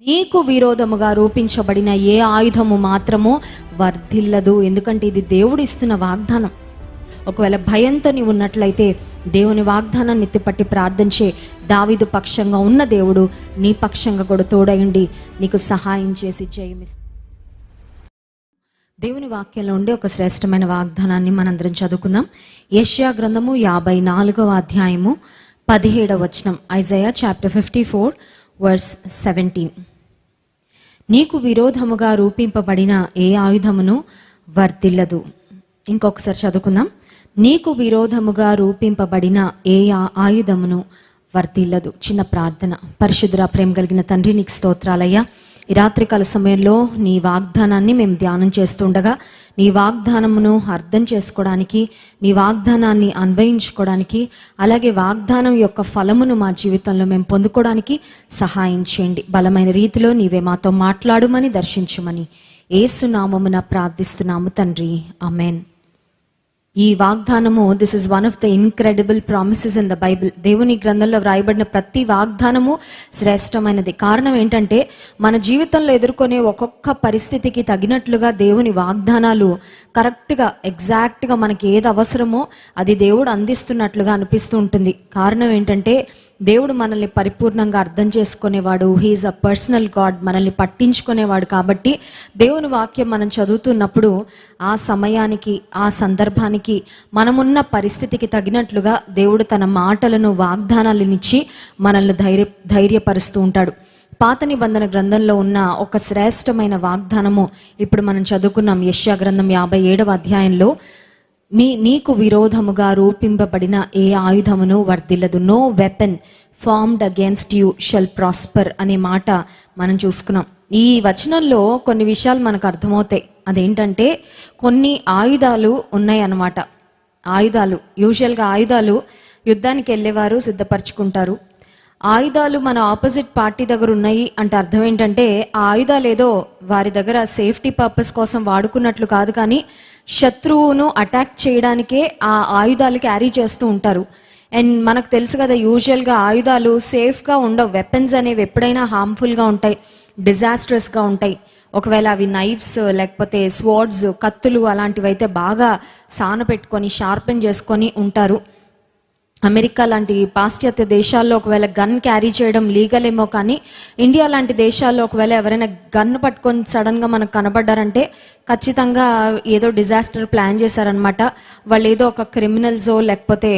నీకు విరోధముగా రూపించబడిన ఏ ఆయుధము మాత్రము వర్ధిల్లదు. ఎందుకంటే ఇది దేవుడు ఇస్తున్న వాగ్దానం. ఒకవేళ భయంతో నీవు ఉన్నట్లయితే దేవుని వాగ్దానాన్ని ఎత్తిపట్టి ప్రార్థించే దావిదు పక్షంగా ఉన్న దేవుడు నీ పక్షంగా కూడా తోడయండి నీకు సహాయం చేసి జయమిస్తా. దేవుని వాక్యంలో ఉండే ఒక శ్రేష్టమైన వాగ్దానాన్ని మనందరం చదువుకుందాం. యష్యా గ్రంథము యాభై నాలుగవ అధ్యాయము పదిహేడవ వచనం. Isaiah chapter fifty four verse seventeen నీకు విరోధముగా రూపింపబడిన ఏ ఆయుధమును వర్ధిల్లదు. ఇంకొకసారి చదువుకుందాం. నీకు విరోధముగా రూపింపబడిన ఏ ఆ- ఆయుధమును వర్ధిల్లదు. చిన్న ప్రార్థన. పరిశుద్ధ ప్రేమ కలిగిన తండ్రి నీకు స్తోత్రాలయ్యా. ఈ రాత్రికాల సమయంలో నీ వాగ్దానాన్ని మేము ధ్యానం చేస్తుండగా నీ వాగ్దానమును అర్థం చేసుకోవడానికి నీ వాగ్దానాన్ని అన్వయించుకోవడానికి అలాగే వాగ్దానం యొక్క ఫలమును మా జీవితంలో మేము పొందుకోవడానికి సహాయం చేయండి. బలమైన రీతిలో నీవే మాతో మాట్లాడుమని దర్శించుమని. ఏసునామమున ప్రార్థిస్తున్నాము తండ్రి. అమెన్ ఈ వాగ్దానము this is one of the incredible promises in the Bible దేవుని గ్రంథంలో వ్రాయబడిన ప్రతి వాగ్దానము శ్రేష్టమైనది. కారణం ఏంటంటే మన జీవితంలో ఎదుర్కొనే ఒక్కొక్క పరిస్థితికి తగినట్లుగా దేవుని వాగ్దానాలు కరెక్ట్గా ఎగ్జాక్ట్గా మనకి ఏది అవసరమో అది దేవుడు అందిస్తున్నట్లుగా అనిపిస్తూ ఉంటుంది. కారణం ఏంటంటే దేవుడు మనల్ని పరిపూర్ణంగా అర్థం చేసుకునేవాడు. హీఈస్ అ పర్సనల్ గాడ్ మనల్ని పట్టించుకునేవాడు కాబట్టి దేవుని వాక్యం మనం చదువుతున్నప్పుడు ఆ సమయానికి ఆ సందర్భానికి మనమున్న పరిస్థితికి తగినట్లుగా దేవుడు తన మాటలను వాగ్దానాలనిచ్చి మనల్ని ధైర్య ధైర్యపరుస్తూ ఉంటాడు. పాత నిబంధన గ్రంథంలో ఉన్న ఒక శ్రేష్టమైన వాగ్దానము ఇప్పుడు మనం చదువుకున్నాం. యష్యా గ్రంథం యాభై ఏడవ అధ్యాయంలో మీ నీకు విరోధముగా రూపింపబడిన ఏ ఆయుధమును వర్ధిల్లదు. No weapon formed against you shall prosper అనే మాట మనం చూసుకున్నాం. ఈ వచనంలో కొన్ని విషయాలు మనకు అర్థమవుతాయి. అదేంటంటే కొన్ని ఆయుధాలు ఉన్నాయి అన్నమాట ఆయుధాలు యూజువల్గా ఆయుధాలు యుద్ధానికి వెళ్ళేవారు సిద్ధపరచుకుంటారు. ఆయుధాలు మన ఆపోజిట్ పార్టీ దగ్గర ఉన్నాయి అంటే అర్థం ఏంటంటే ఆ ఆయుధాలు ఏదో వారి దగ్గర సేఫ్టీ పర్పస్ కోసం వాడుకున్నట్లు కాదు కానీ శత్రువును అటాక్ చేయడానికే ఆ ఆయుధాలు క్యారీ చేస్తూ ఉంటారు. అండ్ మనకు తెలుసు కదా యూజువల్గా ఆయుధాలు సేఫ్గా ఉండవు. వెపన్స్ అనేవి ఎప్పుడైనా హార్మ్ఫుల్గా ఉంటాయి. డిజాస్ట్రస్గా ఉంటాయి. ఒకవేళ అవి నైఫ్స్ లేకపోతే స్వార్డ్స్ కత్తులు అలాంటివి అయితే బాగా సాన పెట్టుకొని షార్పెన్ చేసుకొని ఉంటారు. అమెరికా లాంటి పాశ్చాత్య దేశాల్లో ఒకవేళ గన్ క్యారీ చేయడం లీగల్ ఏమో కానీ ఇండియా లాంటి దేశాల్లో ఒకవేళ ఎవరైనా గన్ పట్టుకొని సడన్గా మనకు కనబడ్డారంటే ఖచ్చితంగా ఏదో డిజాస్టర్ ప్లాన్ చేశారనమాట వాళ్ళు ఏదో ఒక క్రిమినల్సో లేకపోతే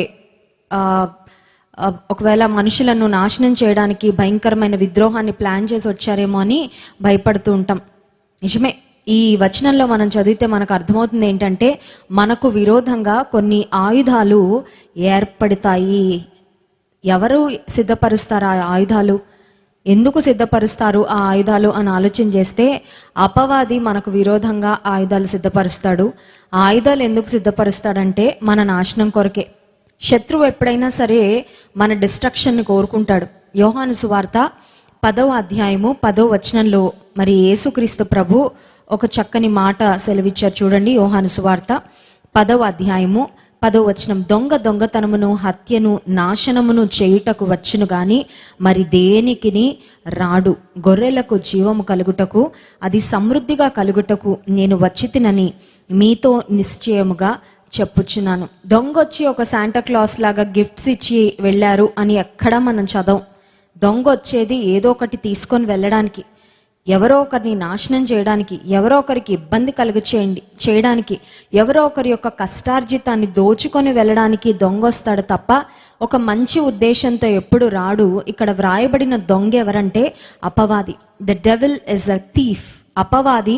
ఒకవేళ మనుషులను నాశనం చేయడానికి భయంకరమైన విద్రోహాన్ని ప్లాన్ చేసి వచ్చారేమో అని భయపడుతూ ఉంటాం. నిజమే. ఈ వచనంలో మనం చదివితే మనకు అర్థమవుతుంది ఏంటంటే మనకు విరోధంగా కొన్ని ఆయుధాలు ఏర్పడతాయి. ఎవరు సిద్ధపరుస్తారు ఆ ఆయుధాలు? ఎందుకు సిద్ధపరుస్తారు ఆ ఆయుధాలు అని ఆలోచన చేస్తే అపవాది మనకు విరోధంగా ఆయుధాలు సిద్ధపరుస్తాడు. ఆ ఆయుధాలు ఎందుకు సిద్ధపరుస్తాడంటే మన నాశనం కొరకే. శత్రువు ఎప్పుడైనా సరే మన డిస్ట్రక్షన్ని కోరుకుంటాడు. యోహాను సువార్త పదవ అధ్యాయము పదో వచనంలో మరి యేసుక్రీస్తు ప్రభు ఒక చక్కని మాట సెలవిచ్చారు చూడండి యోహాను సువార్త. పదవ అధ్యాయము పదో వచనం. దొంగ దొంగతనమును హత్యను నాశనమును చేయుటకు వచ్చును గాని మరి దేనికిని? రాడు. గొర్రెలకు జీవము కలుగుటకు అది సమృద్ధిగా కలుగుటకు నేను వచ్చితినని మీతో నిశ్చయముగా చెప్పుచున్నాను. దొంగ వచ్చి ఒక శాంటా క్లాస్ లాగా గిఫ్ట్స్ ఇచ్చి వెళ్ళారు అని ఎక్కడా మనం చదవం దొంగ వచ్చేది ఏదో ఒకటి తీసుకొని వెళ్ళడానికి ఎవరో ఒకరిని నాశనం చేయడానికి ఎవరో ఒకరికి ఇబ్బంది కలుగు చేయండి చేయడానికి ఎవరో ఒకరి యొక్క కష్టార్జితాన్ని దోచుకొని వెళ్ళడానికి దొంగ వస్తాడు తప్ప ఒక మంచి ఉద్దేశంతో ఎప్పుడు రాడు. ఇక్కడ వ్రాయబడిన దొంగ ఎవరంటే అపవాది. The devil is a thief అపవాది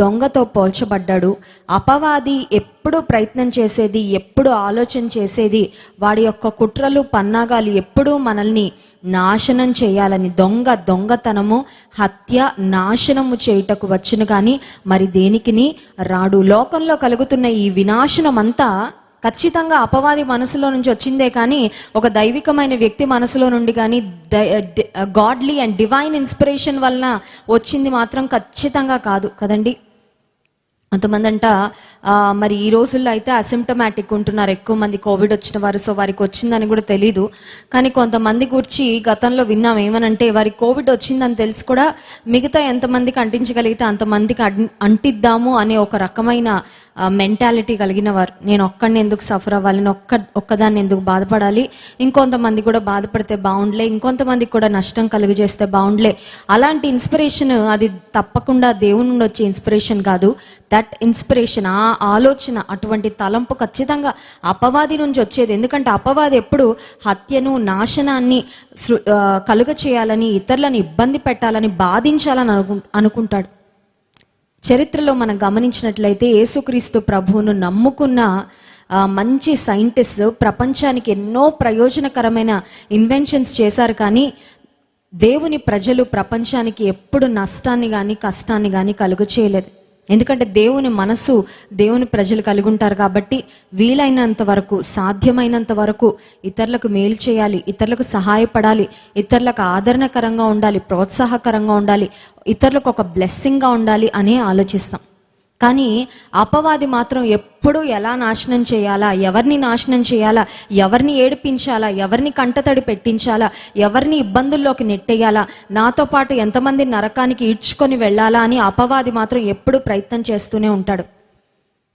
దొంగతో పోల్చబడ్డాడు. అపవాది ఎప్పుడు ప్రయత్నం చేసేది ఎప్పుడు ఆలోచన చేసేది వాడి యొక్క కుట్రలు పన్నాగాలు ఎప్పుడూ మనల్ని నాశనం చేయాలని దొంగ దొంగతనము హత్య నాశనము చేయుటకు వచ్చును కానీ మరి దేనికిని? రాడు. లోకంలో కలుగుతున్న ఈ వినాశనం అంతా ఖచ్చితంగా అపవాది మనసులో నుంచి వచ్చిందే కానీ ఒక దైవికమైన వ్యక్తి మనసులో నుండి కానీ గాడ్లీ అండ్ డివైన్ ఇన్స్పిరేషన్ వలన వచ్చింది మాత్రం ఖచ్చితంగా కాదు కదండి? కొంతమంది అంట మరి ఈ రోజుల్లో అయితే అసిమ్టమాటిక్ ఉంటున్నారు ఎక్కువ మంది కోవిడ్ వచ్చిన వారు సో వారికి వచ్చిందని కూడా తెలీదు. కానీ కొంతమంది గురించి గతంలో విన్నాం ఏమనంటే వారికి కోవిడ్ వచ్చిందని తెలిసి కూడా మిగతా ఎంతమందికి అంటించగలిగితే అంతమందికి అంటిద్దాము అనే ఒక రకమైన మెంటాలిటీ కలిగిన వారు. నేను ఒక్కడిని ఎందుకు సఫర్ అవ్వాలి? నేను ఒక్క ఒక్కదాన్ని ఎందుకు బాధపడాలి? ఇంకొంతమంది కూడా బాధపడితే బాగుండలే ఇంకొంతమందికి కూడా నష్టం కలుగజేస్తే బాగుండలే అలాంటి ఇన్స్పిరేషన్ అది తప్పకుండా దేవుని నుండి వచ్చే ఇన్స్పిరేషన్ కాదు. దట్ ఇన్స్పిరేషన్ ఆ ఆలోచన అటువంటి తలంపు ఖచ్చితంగా అపవాది నుంచి వచ్చేది. ఎందుకంటే అపవాది ఎప్పుడు హత్యను నాశనాన్ని సృ- కలుగ చేయాలని ఇతరులను ఇబ్బంది పెట్టాలని బాధించాలని అనుకుంటాడు. చరిత్రలో మనం గమనించినట్లయితే యేసుక్రీస్తు ప్రభువును నమ్ముకున్న మంచి సైంటిస్ట్ ప్రపంచానికి ఎన్నో ప్రయోజనకరమైన ఇన్వెన్షన్స్ చేశారు. కానీ దేవుని ప్రజలు ప్రపంచానికి ఎప్పుడు నష్టాన్ని కానీ కష్టాన్ని కానీ కలుగు చేయలేదు ఎందుకంటే దేవుని మనసు దేవుని ప్రజలు కలిగి ఉంటారు కాబట్టి వీలైనంత వరకు సాధ్యమైనంత వరకు ఇతరులకు మేలు చేయాలి ఇతరులకు సహాయపడాలి ఇతరులకు ఆదరణకరంగా ఉండాలి ప్రోత్సాహకరంగా ఉండాలి ఇతరులకు ఒక బ్లెస్సింగ్గా ఉండాలి అనే ఆలోచిస్తాం. కానీ అపవాది మాత్రం ఎప్పుడు ఎలా నాశనం చేయాలా? ఎవరిని నాశనం చేయాలా? ఎవరిని ఏడిపించాలా? ఎవరిని కంటతడి పెట్టించాలా? ఎవరిని ఇబ్బందుల్లోకి నెట్టేయాలా? నాతో పాటు ఎంతమంది నరకానికి ఈడ్చుకొని వెళ్ళాలా అని అపవాది మాత్రం ఎప్పుడూ ప్రయత్నం చేస్తూనే ఉంటాడు.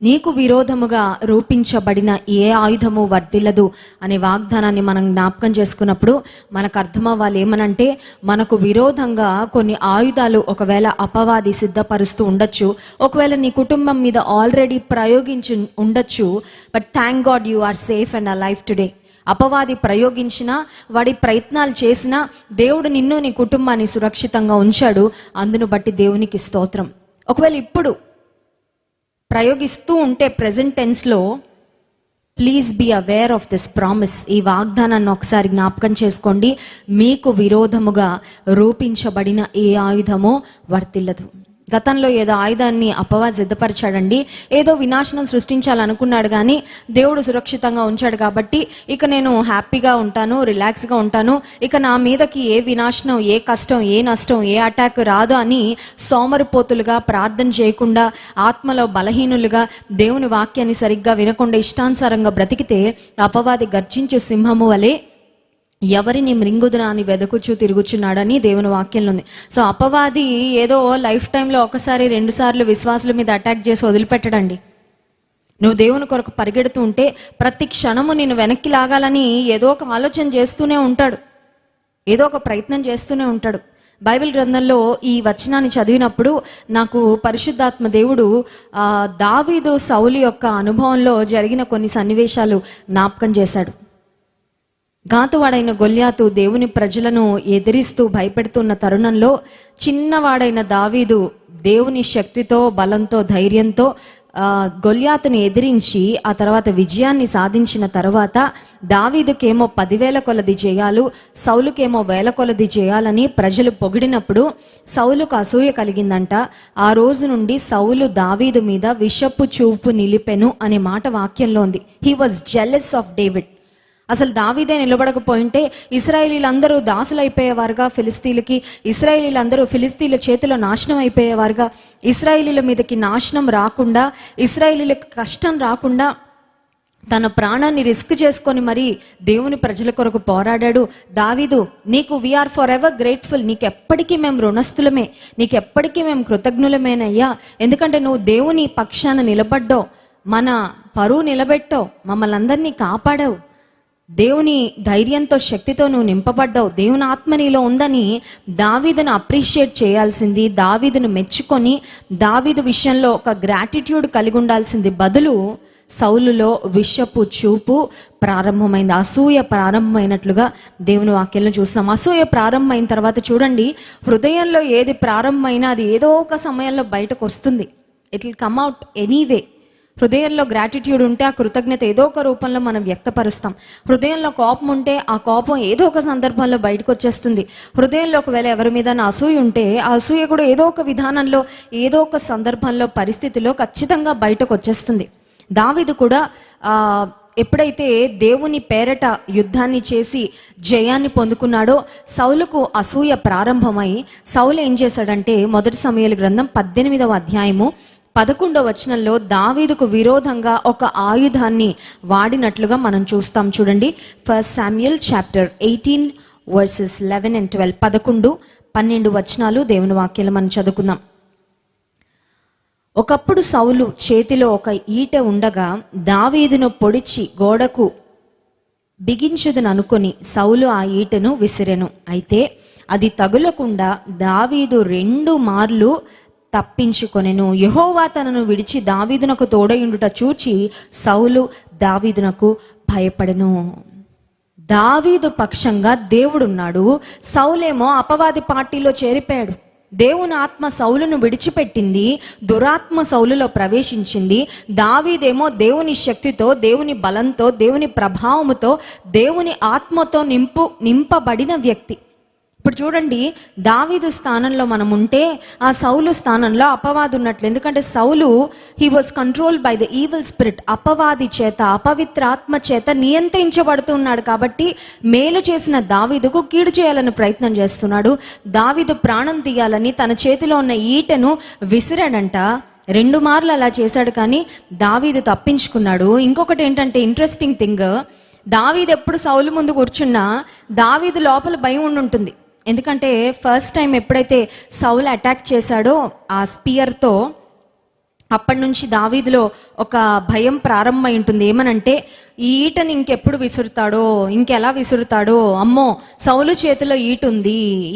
నీకు విరోధముగా రూపించబడిన ఏ ఆయుధము వర్ధిల్లదు అనే వాగ్దానాన్ని మనం జ్ఞాపకం చేసుకున్నప్పుడు మనకు అర్థమవ్వాలి ఏమనంటే మనకు విరోధంగా కొన్ని ఆయుధాలు ఒకవేళ అపవాది సిద్ధపరుస్తూ ఉండొచ్చు ఒకవేళ నీ కుటుంబం మీద ఆల్రెడీ ప్రయోగించి ఉండొచ్చు but thank God you are safe and a life today అపవాది ప్రయోగించినా వాడి ప్రయత్నాలు చేసినా దేవుడు నిన్ను నీ కుటుంబాన్ని సురక్షితంగా ఉంచాడు అందును బట్టి దేవునికి స్తోత్రం. ఒకవేళ ఇప్పుడు ప్రయోగిస్తూ ఉంటే present టెన్స్లో please be aware of this promise ఈ వాగ్దానాన్ని ఒకసారి జ్ఞాపకం చేసుకోండి. మీకు విరోధముగా రూపించబడిన ఏ ఆయుధమో వర్తిల్లదు. గతంలో ఏదో ఆయుధాన్ని అప్పవా సిద్ధపరిచాడండి ఏదో వినాశనం సృష్టించాలనుకున్నాడు కానీ దేవుడు సురక్షితంగా ఉంచాడు కాబట్టి ఇక నేను హ్యాపీగా ఉంటాను రిలాక్స్గా ఉంటాను. ఇక నా మీదకి ఏ వినాశనం ఏ కష్టం ఏ నష్టం ఏ అటాక్ రాదు అని సోమరిపోతులుగా ప్రార్థన చేయకుండా ఆత్మలో బలహీనులుగా దేవుని వాక్యాన్ని సరిగ్గా వినకుండా ఇష్టానుసారంగా బ్రతికితే అపవాది గర్జించే సింహము వలె ఎవరిని మృంగుదునా అని వెదకుచు తిరుగుచున్నాడని దేవుని వాక్యంలో ఉంది సో అపవాది ఏదో లైఫ్ టైంలో ఒకసారి రెండు సార్లు విశ్వాసుల మీద అటాక్ చేసి వదిలిపెట్టడండి. నువ్వు దేవుని కొరకు పరిగెడుతూ ఉంటే ప్రతి క్షణము నేను వెనక్కి లాగాలని ఏదో ఒక ఆలోచన చేస్తూనే ఉంటాడు. ఏదో ఒక ప్రయత్నం చేస్తూనే ఉంటాడు. బైబిల్ గ్రంథంలో ఈ వచనాన్ని చదివినప్పుడు నాకు పరిశుద్ధాత్మ దేవుడు దావీదు సౌలు యొక్క అనుభవంలో జరిగిన కొన్ని సన్నివేశాలు జ్ఞాపకం చేశాడు. గాతువాడైన గొల్యాతు దేవుని ప్రజలను ఎదిరిస్తూ భయపెడుతున్న తరుణంలో చిన్నవాడైన దావీదు దేవుని శక్తితో బలంతో ధైర్యంతో ఆ, గొల్యాతుని ఎదిరించి ఆ తర్వాత విజయాన్ని సాధించిన తర్వాత దావీదుకేమో పదివేల కొలది చేయాలు సౌలుకేమో వేల కొలది చేయాలని ప్రజలు పొగిడినప్పుడు సౌలుకు అసూయ కలిగిందంట. ఆ రోజు నుండి సౌలు దావీదు మీద విషపు చూపు నిలిపెను అనే మాట వాక్యంలో ఉంది. He was jealous of David అసలు దావీదే నిలబడకపోయింటే ఇస్రాయేలీలందరూ దాసులైపోయేవారుగా ఫిలిస్తీన్లకి ఇస్రాయేలీలందరూ ఫిలిస్తీన్ల చేతిలో నాశనం అయిపోయేవారుగా ఇస్రాయేలీల మీదకి నాశనం రాకుండా ఇస్రాయేలీలకు కష్టం రాకుండా తన ప్రాణాన్ని రిస్క్ చేసుకొని మరి దేవుని ప్రజల కొరకు పోరాడాడు. దావీదు నీకు వీఆర్ ఫర్ ఎవర్ గ్రేట్ఫుల్ నీకు ఎప్పటికీ మేము రుణస్థులమే. నీకు ఎప్పటికీ మేము కృతజ్ఞులమేనయ్యా. ఎందుకంటే నువ్వు దేవుని పక్షాన నిలబడ్డావు. మన పరువు నిలబెట్టావు. మమ్మల్ని అందరినీ కాపాడావు. దేవుని ధైర్యంతో శక్తితో నువ్వు నింపబడ్డావు. దేవుని ఆత్మ నీలో ఉందని దావీదును అప్రిషియేట్ చేయాల్సింది దావీదును మెచ్చుకొని దావీదు విషయంలో ఒక గ్రాటిట్యూడ్ కలిగి ఉండాల్సింది బదులు సౌలులో విషపు చూపు ప్రారంభమైంది. అసూయ ప్రారంభమైనట్లుగా దేవుని వాక్యంలో చూస్తాం అసూయ ప్రారంభమైన తర్వాత చూడండి హృదయంలో ఏది ప్రారంభమైనా అది ఏదో ఒక సమయంలో బయటకు వస్తుంది. It will come out anyway హృదయంలో గ్రాటిట్యూడ్ ఉంటే ఆ కృతజ్ఞత ఏదో ఒక రూపంలో మనం వ్యక్తపరుస్తాం. హృదయంలో కోపం ఉంటే ఆ కోపం ఏదో ఒక సందర్భంలో బయటకు వచ్చేస్తుంది. హృదయంలో ఒకవేళ ఎవరి మీద అసూయ ఉంటే ఆ అసూయ కూడా ఏదో ఒక విధానంలో ఏదో ఒక సందర్భంలో పరిస్థితిలో ఖచ్చితంగా బయటకు వచ్చేస్తుంది. దావీదు కూడా ఎప్పుడైతే దేవుని పేరట యుద్ధాన్ని చేసి జయాన్ని పొందుకున్నాడో సౌలుకు అసూయ ప్రారంభమై సౌలు ఏం చేశాడంటే మొదటి సమయాల గ్రంథం పద్దెనిమిదవ అధ్యాయము పదకొండవ వచనంలో దావీదుకు విరోధంగా ఒక ఆయుధాన్ని వాడినట్లుగా మనం చూస్తాం. చూడండి. First Samuel chapter eighteen verses eleven and twelve పదకొండు పన్నెండు వచనాలు దేవుని వాక్యాలు మనం చదువుకుందాం. ఒకప్పుడు సౌలు చేతిలో ఒక ఈట ఉండగా దావీదును పొడిచి గోడకు బిగించుదని అనుకొని సౌలు ఆ ఈటను విసిరెను. అయితే అది తగులకుండా దావీదు రెండు మార్లు తప్పించుకొనెను. యహోవా తనను విడిచి దావీదునకు తోడయుండుట చూచి సౌలు దావీదునకు భయపడెను. దావీదు పక్షంగా దేవుడున్నాడు. సౌలేమో అపవాది పార్టీలో చేరిపోయాడు. దేవుని ఆత్మ సౌలును విడిచిపెట్టింది. దురాత్మ సౌలులో ప్రవేశించింది. దావీదేమో దేవుని శక్తితో దేవుని బలంతో దేవుని ప్రభావముతో దేవుని ఆత్మతో నింపు నింపబడిన వ్యక్తి. ఇప్పుడు చూడండి దావీదు స్థానంలో మనం ఉంటే ఆ సౌలు స్థానంలో అపవాది ఉన్నట్లు. ఎందుకంటే సౌలు he was control by the evil spirit అపవాది చేత అపవిత్ర ఆత్మ చేత నియంత్రించబడుతున్నాడు కాబట్టి మేలు చేసిన దావీదుకు కీడు చేయాలని ప్రయత్నం చేస్తున్నాడు. దావీదు ప్రాణం తీయాలని తన చేతిలో ఉన్న ఈటను విసిరాడంట. రెండు మార్లు అలా చేశాడు కానీ దావీదు తప్పించుకున్నాడు. ఇంకొకటి ఏంటంటే ఇంట్రెస్టింగ్ థింగ్ దావీదు ఎప్పుడు సౌలు ముందు కూర్చున్నా దావీదు లోపల భయం ఉండి ఉంటుంది ఎందుకంటే ఫస్ట్ టైం ఎప్పుడైతే సౌలు అటాక్ చేశాడో ఆ స్పియర్తో అప్పటి నుంచి దావీదులో ఒక భయం ప్రారంభమై ఉంటుంది. ఏమనంటే ఈ ఈటని ఇంకెప్పుడు విసురుతాడో ఇంకెలా విసురుతాడో అమ్మో సౌలు చేతిలో ఈట ఉంది.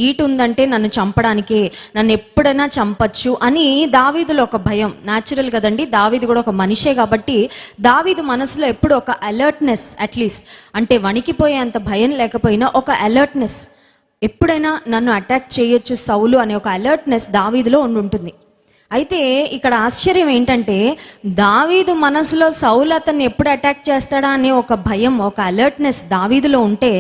ఈట ఉందంటే నన్ను చంపడానికే నన్ను ఎప్పుడైనా చంపచ్చు అని దావీదులో ఒక భయం. న్యాచురల్ కదండి దావీదు కూడా ఒక మనిషే కాబట్టి దావీదు మనసులో ఎప్పుడు ఒక అలర్ట్నెస్ అట్లీస్ట్ అంటే వణికిపోయేంత భయం లేకపోయినా ఒక అలర్ట్నెస్ ఎప్పుడైనా నన్ను అటాక్ చేయొచ్చు సౌలు అనే ఒక అలర్ట్నెస్ దావీదులో ఉండి ఉంటుంది. అయితే ఇక్కడ ఆశ్చర్యం ఏంటంటే దావీదు మనసులో సౌలు అతన్ని ఎప్పుడు అటాక్ చేస్తాడా అనే ఒక భయం ఒక అలర్ట్నెస్ దావీదులో ఉంటే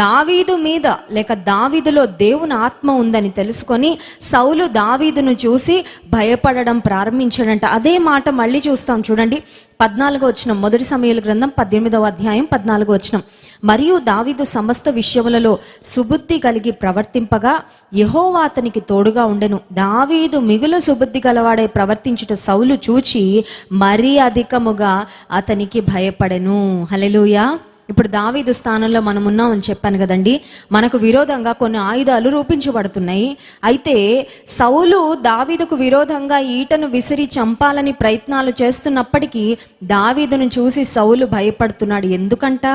దావీదు మీద లేక దావీదులో దేవుని ఆత్మ ఉందని తెలుసుకొని సౌలు దావీదును చూసి భయపడడం ప్రారంభించాడంట. అదే మాట మళ్ళీ చూస్తాం చూడండి. పద్నాలుగో వచ్చిన మొదటి సమయాల గ్రంథం పద్దెనిమిదవ అధ్యాయం పద్నాలుగో వచ్చినాం మరియు దావీదు సమస్త విషయములలో సుబుద్ధి కలిగి ప్రవర్తింపగా యహోవా అతనికి తోడుగా ఉండెను. దావీదు మిగుల సుబుద్ధి గలవాడే ప్రవర్తించుట సౌలు చూచి మరీ అధికముగా అతనికి భయపడెను. హలెలుయా ఇప్పుడు దావీదు స్థానంలో మనం ఉన్నామని చెప్పాను కదండి. మనకు విరోధంగా కొన్ని ఆయుధాలు రూపించబడుతున్నాయి. అయితే సౌలు దావీదుకు విరోధంగా ఈటను విసిరి చంపాలని ప్రయత్నాలు చేస్తున్నప్పటికీ దావీదును చూసి సౌలు భయపడుతున్నాడు. ఎందుకంట?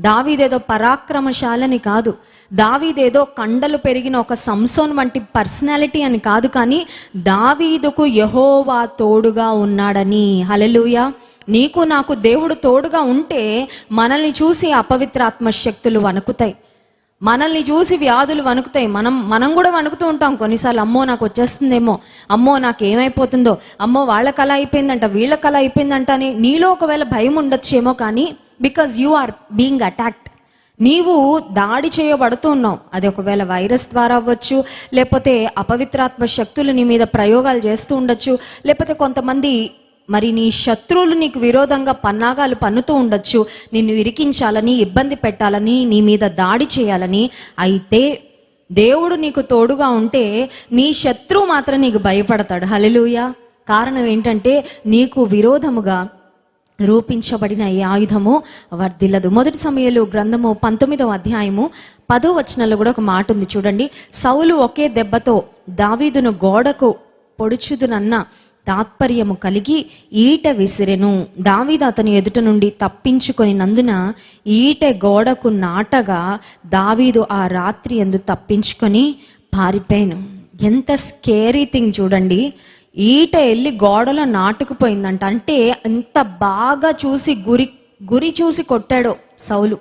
దావీదేదో పరాక్రమశాలని కాదు. దావీదేదో కండలు పెరిగిన ఒక సంసోన్ వంటి పర్సనాలిటీ అని కాదు కానీ దావీదుకు యహోవా తోడుగా ఉన్నాడని. హలెలూయా నీకు నాకు దేవుడు తోడుగా ఉంటే మనల్ని చూసి అపవిత్రాత్మ శక్తులు వణుకుతాయి. మనల్ని చూసి వ్యాధులు వణుకుతాయి. మనం మనం కూడా వణుకుతూ ఉంటాం. కొన్నిసార్లు అమ్మో నాకు వచ్చేస్తుందేమో. అమ్మో నాకు ఏమైపోతుందో. అమ్మో వాళ్ళ కళ అయిపోయిందంట వీళ్ళ కళ అయిపోయిందంట అని నీలో ఒకవేళ భయం ఉండొచ్చేమో కానీ because you are being attacked నీవు దాడి చేయబడుతున్నావు. అది ఒకవేళ వైరస్ ద్వారా అవ్వచ్చు లేకపోతే అపవిత్రాత్మ శక్తులు నీ మీద ప్రయోగాలు చేస్తూ ఉండొచ్చు లేకపోతే కొంతమంది మరి నీ శత్రువులు నీకు విరోధంగా పన్నాగాలు పన్నుతూ ఉండొచ్చు నిన్ను ఇరికించాలని ఇబ్బంది పెట్టాలని నీ మీద దాడి చేయాలని అయితే దేవుడు నీకు తోడుగా ఉంటే నీ శత్రువు మాత్రం నీకు భయపడతాడు. హలెలుయ కారణం ఏంటంటే నీకు విరోధముగా రూపించబడిన ఈ ఆయుధము వర్ధిల్లదు. మొదటి సమయంలో గ్రంథము పంతొమ్మిదవ అధ్యాయము పదో వచనంలో కూడా ఒక మాట ఉంది. చూడండి సౌలు ఒకే దెబ్బతో దావీదును గోడకు పొడుచుదునన్న తాత్పర్యము కలిగి ఈట విసిరెను. దావీదు అతని ఎదుట నుండి తప్పించుకొని నందున ఈట గోడకు నాటగా దావీదు ఆ రాత్రి ఎందు తప్పించుకొని పారిపోయాను. ఎంత స్కేరీ థింగ్ చూడండి. ఈట వెళ్ళి గోడలో నాటుకుపోయిందంట. అంటే ఎంత బాగా చూసి గురి గురి చూసి కొట్టాడో సౌలు.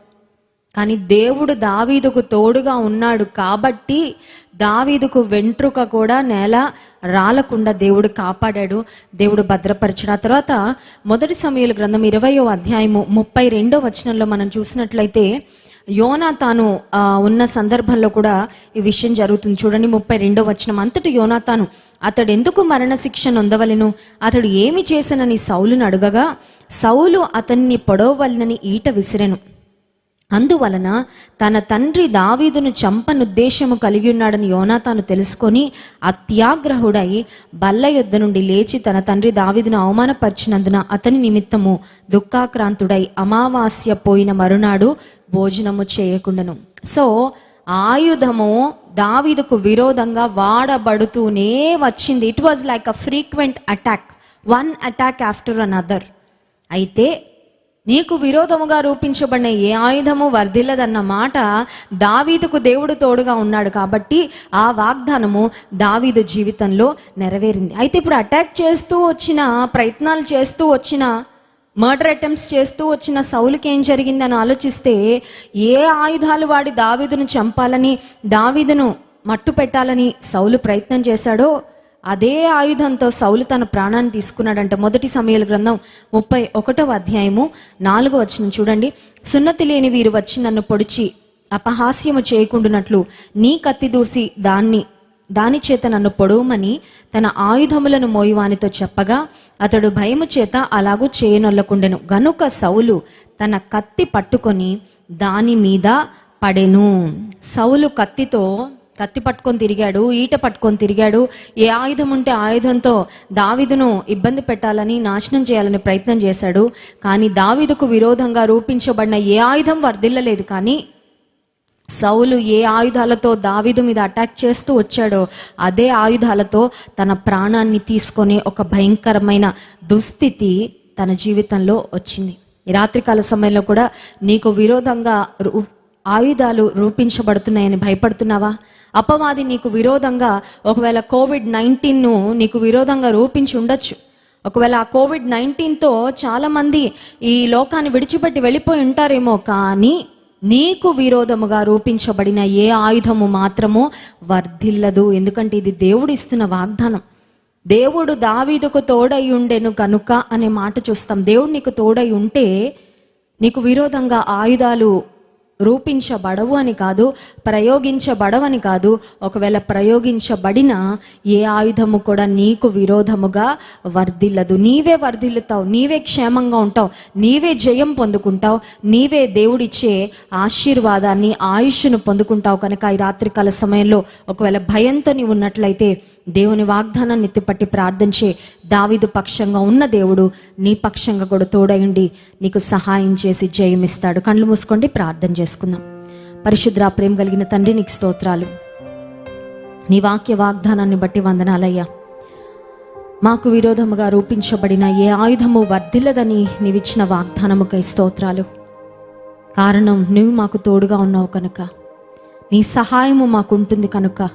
కానీ దేవుడు దావీదుకు తోడుగా ఉన్నాడు కాబట్టి దావీదుకు వెంట్రుక కూడా నేల రాలకుండా దేవుడు కాపాడాడు. దేవుడు భద్రపరిచాడు ఆ తర్వాత మొదటి సమయాల గ్రంథం ఇరవయో అధ్యాయము ముప్పై రెండో వచనంలో మనం చూసినట్లయితే యోనా తాను ఉన్న సందర్భంలో కూడా ఈ విషయం జరుగుతుంది. చూడండి ముప్పై రెండో వచనం. అంతటి యోనా తాను అతడు ఎందుకు మరణశిక్ష నొందవలెను? అతడు ఏమి చేసనని సౌలును అడగగా సౌలు అతన్ని పొడవవలనని ఈట విసిరెను. అందువలన తన తండ్రి దావీదును చంపనుద్దేశము కలిగి ఉన్నాడని యోనాతాను తెలుసుకొని అత్యాగ్రహుడై బల్ల యుద్ధ నుండి లేచి తన తండ్రి దావీదును అవమానపరిచినందున అతని నిమిత్తము దుఃఖాక్రాంతుడై అమావాస్య పోయిన మరునాడు భోజనము చేయకుండను. సో ఆయుధము దావీదుకు విరోధంగా వాడబడుతూనే వచ్చింది. It was like a frequent attack one attack after another అయితే నీకు విరోధముగా రూపించబడిన ఏ ఆయుధము వర్ధిల్లదన్న మాట దావీదుకు దేవుడు తోడుగా ఉన్నాడు కాబట్టి ఆ వాగ్దానము దావీదు జీవితంలో నెరవేరింది. అయితే ఇప్పుడు అటాక్ చేస్తూ వచ్చిన ప్రయత్నాలు చేస్తూ వచ్చిన మర్డర్ అటెంప్ట్స్ చేస్తూ వచ్చిన సౌలుకి ఏం జరిగిందని ఆలోచిస్తే ఏ ఆయుధాలు వాడి దావీదును చంపాలని దావీదును మట్టు పెట్టాలని సౌలు ప్రయత్నం చేశాడో అదే ఆయుధంతో సౌలు తన ప్రాణాన్ని తీసుకున్నాడంట. మొదటి సమయాల గ్రంథం ముప్పై ఒకటవ అధ్యాయము నాలుగో వచ్చిన చూడండి. సున్నతి లేని వీరు వచ్చి నన్ను పొడిచి అపహాస్యము చేయకుండునట్లు నీ కత్తి దూసి దాన్ని దాని చేత నన్ను పొడవమని తన ఆయుధములను మోయువానితో చెప్పగా అతడు భయము చేత అలాగూ చేయనొల్లకుండెను. గనుక సౌలు తన కత్తి పట్టుకొని దాని మీద పడెను. సౌలు కత్తితో కత్తి పట్టుకొని తిరిగాడు ఈట పట్టుకొని తిరిగాడు. ఏ ఆయుధం ఉంటే ఆయుధంతో దావిదును ఇబ్బంది పెట్టాలని నాశనం చేయాలని ప్రయత్నం చేశాడు. కానీ దావిదుకు విరోధంగా రూపించబడిన ఏ ఆయుధం వర్ధిల్లలేదు. కానీ సౌలు ఏ ఆయుధాలతో దావిదు మీద అటాక్ చేస్తూ వచ్చాడో అదే ఆయుధాలతో తన ప్రాణాన్ని తీసుకొని ఒక భయంకరమైన దుస్థితి తన జీవితంలో వచ్చింది. ఈ రాత్రికాల సమయంలో కూడా నీకు విరోధంగా రూ- ఆయుధాలు రూపించబడుతున్నాయని భయపడుతున్నావా? అపవాది నీకు విరోధంగా ఒకవేళ కోవిడ్ నైన్టీన్ను నీకు విరోధంగా రూపించి ఉండొచ్చు. ఒకవేళ ఆ కోవిడ్ నైన్టీన్తో చాలామంది ఈ లోకాన్ని విడిచిపెట్టి వెళ్ళిపోయి ఉంటారేమో కానీ నీకు విరోధముగా రూపించబడిన ఏ ఆయుధము మాత్రము వర్ధిల్లదు. ఎందుకంటే ఇది దేవుడు ఇస్తున్న వాగ్దానం. దేవుడు దావీదుకు తోడై ఉండెను కనుక అనే మాట చూస్తాం. దేవుడు నీకు తోడై ఉంటే నీకు విరోధంగా ఆయుధాలు రూపించబడవు అని కాదు ప్రయోగించబడవని కాదు. ఒకవేళ ప్రయోగించబడిన ఏ ఆయుధము కూడా నీకు విరోధముగా వర్ధిల్లదు. నీవే వర్ధిల్లుతావు నీవే క్షేమంగా ఉంటావు నీవే జయం పొందుకుంటావు నీవే దేవుడిచ్చే ఆశీర్వాదాన్ని ఆయుష్ను పొందుకుంటావు కనుక ఈ రాత్రికాల సమయంలో ఒకవేళ భయంతో నీవు ఉన్నట్లయితే దేవుని వాగ్దానాన్ని ఎత్తిపట్టి ప్రార్థించే దావిదు పక్షంగా ఉన్న దేవుడు నీ పక్షంగా కూడా తోడయుండి నీకు సహాయం చేసి జయమిస్తాడు. కళ్ళు మూసుకోండి ప్రార్థన చేసుకుందాం. పరిశుద్ర ప్రేమ కలిగిన తండ్రి నీకు స్తోత్రాలు. నీ వాక్య వాగ్దానాన్ని బట్టి వందనాలయ్యా. మాకు విరోధముగా రూపించబడిన ఏ ఆయుధము వర్ధిల్లదని నీవిచ్చిన వాగ్దానముకై స్తోత్రాలు. కారణం నువ్వు మాకు తోడుగా ఉన్నావు కనుక. నీ సహాయము మాకుంటుంది కనుక.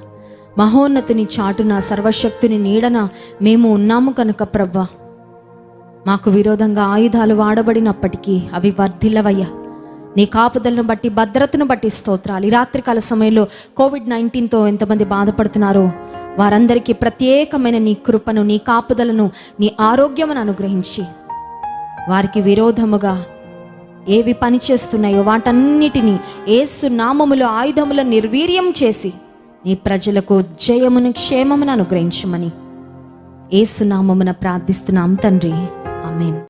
మహోన్నతిని చాటున సర్వశక్తుని నీడన మేము ఉన్నాము కనుక ప్రవ్వ. మాకు విరోధంగా ఆయుధాలు వాడబడినప్పటికీ అవి వర్ధిల్లవయ్యా. నీ కాపుదలను బట్టి భద్రతను బట్టి స్తోత్రాలు. ఈ రాత్రికాల సమయంలో కోవిడ్ నైన్టీన్తో ఎంతమంది బాధపడుతున్నారో వారందరికీ ప్రత్యేకమైన నీ కృపను నీ కాపుదలను నీ ఆరోగ్యమును అనుగ్రహించి. వారికి విరోధముగా ఏవి పనిచేస్తున్నాయో వాటన్నిటినీ ఏసు నామములు ఆయుధముల నిర్వీర్యం చేసి నీ ప్రజలకు జయమును క్షేమమును అనుగ్రహించమని. ఏసు నామమున ప్రార్థిస్తున్నాం తండ్రి. ఆమెన్.